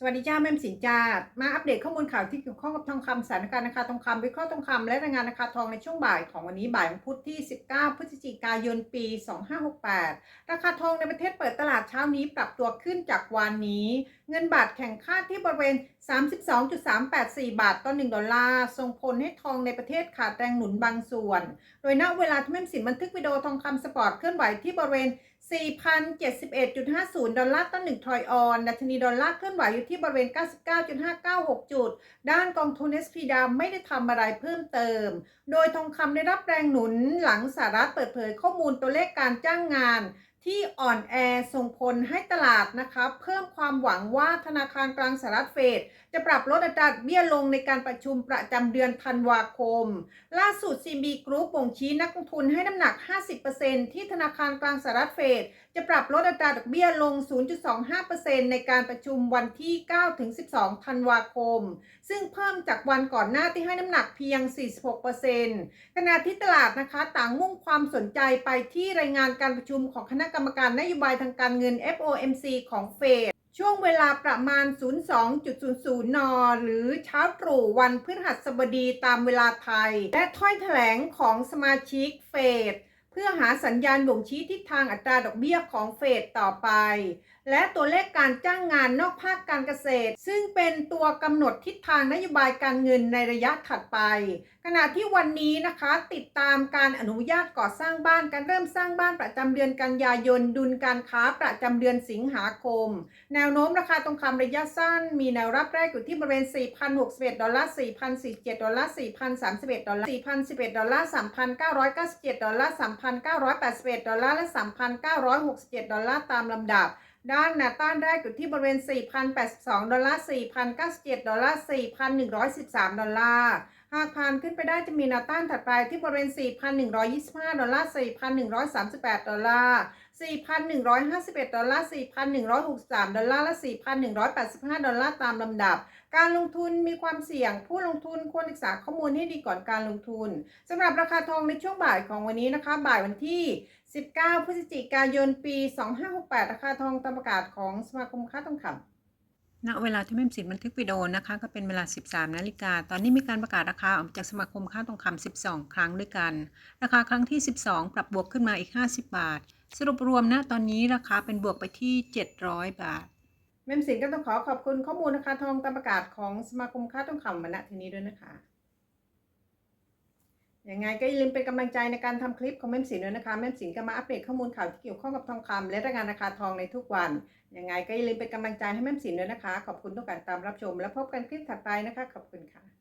สวัสดีจ้าแม่สินจ้ามาอัปเดตข้อมูลข่าวที่เกี่ยวข้องกับทองคำสถานการณ์ราคาทองคำวิเคราะห์ทองคำและรายงานราคาทองในช่วงบ่ายของวันนี้บ่ายวันพุธที่ 19 พฤศจิกายนปี 2568 ราคาทองในประเทศเปิดตลาดเช้านี้ปรับตัวขึ้นจากวันนี้ เงินบาทแข่งค่าที่บริเวณ 32.384 บาทต่อ1ดอลลาร์ ส่งผลให้ทองในประเทศขาดแรงหนุนบางส่วน โดยณเวลาที่แม่สินบันทึกวิดีโอทองคำสปอร์ตเคลื่อนไหวที่บริเวณ 4,071.50 ดอลลาร์ต่อ1ทรอยออนดัชนีดอลลาร์เคลื่อนไหวอยู่ที่บริเวณ 99.596 จุด ด้านกองทุน SP ดาไม่ได้ทำอะไรเพิ่มเติม โดยทองคำได้รับแรงหนุนหลังสหรัฐเปิดเผยข้อมูลตัวเลขการจ้างงาน ที่อ่อนแอส่งผลให้ตลาดนะคะเพิ่มความหวังว่าธนาคารกลางสหรัฐเฟดจะปรับลดอัตราดอกเบี้ยลงในการประชุมประจำเดือนธันวาคม ล่าสุด CB Group บ่งชี้นักลงทุนให้น้ำหนัก 50%ที่ธนาคารกลางสหรัฐเฟดจะปรับลดอัตราดอกเบี้ยลง 0.25%ในการประชุมวันที่ 9-12 ธันวาคม ซึ่งเพิ่มจากวันก่อนหน้าที่ให้น้ำหนักเพียง 46%ขณะที่ตลาดนะคะต่างมุ่งความสนใจไปที่รายงานการประชุมของคณะกรรมการนโยบายทางการเงิน FOMC ของเฟดช่วงเวลาประมาณ 02.00 น หรือเช้าตรู่วันพฤหัสบดีตามเวลาไทย และถ้อยแถลงของสมาชิกเฟด พื่อหาสัญญาณบ่งชี้ทิศทางอัตราดอกเบี้ยของเฟดต่อไป และตัวเลขการจ้างงานนอกภาคการเกษตร ซึ่งเป็นตัวกำหนดทิศทางนโยบายการเงินในระยะถัดไป ขณะที่วันนี้นะคะติดตามการอนุญาตก่อสร้างบ้านการเริ่มสร้างบ้านประจำเดือนกันยายนดุลการค้าประจำเดือนสิงหาคม แนวโน้มราคาทองคำระยะสั้น มีแนวรับแรกอยู่ที่บริเวณ 4,061 ดอลลาร์ 4,047 ดอลลาร์ 4,031 ดอลลาร์ 4,011 ดอลลาร์ 3,997 ดอลลาร์ 3, 3,981 ดอลลาร์และ 3,967 ดอลลาร์ตามลำดับ ด้านนาต้านแรกอยู่ที่บริเวณ 4,082 ดอลลาร์ 4,097 ดอลลาร์ 4,113 ดอลลาร์ หากผ่านขึ้นไปได้จะมีแนวต้านถัดไปที่บริเวณ 4,125 ดอลลาร์ 4,138 ดอลลาร์ 4,151 ดอลลาร์ 4,163 ดอลลาร์ และ 4,185 ดอลลาร์ตามลำดับ การลงทุนมีความเสี่ยง ผู้ลงทุนควรศึกษาข้อมูลให้ดีก่อนการลงทุนสำหรับราคาทองในช่วงบ่ายของวันนี้นะคะ บ่ายวันที่ 19 พฤศจิกายน ปี 2568 ราคาทองตามประกาศของสมาคมค้าทองคำ ณเวลาที่แม่มสินบันทึกวิดีโอนะคะ ก็เป็นเวลา 13 นาฬิกา ตอนนี้มีการประกาศราคาออกจากสมาคมค่าทองคำ 12 ครั้งด้วยกัน ราคาครั้งที่ 12 ปรับบวกขึ้นมาอีก 50 บาท สรุปรวมนะตอนนี้ราคาเป็นบวกไปที่ 700 บาท แม่มสินก็ต้องขอขอบคุณข้อมูลราคาทองตามประกาศของสมาคมค่าทองคำมาณที่นี้ด้วยนะคะ ยังไงก็อย่าลืมเป็นกำลังใจในการทำคลิปของแม่สินด้วยนะคะ แม่มสินก็มาอัปเดตข้อมูลข่าวที่เกี่ยวข้องกับทองคำและรายงานราคาทองในทุกวัน ยังไงก็อย่าลืมเป็นกำลังใจให้แม่สินด้วยนะคะ ขอบคุณทุกการตามรับชม และพบกันคลิปถัดไปนะคะ ขอบคุณค่ะ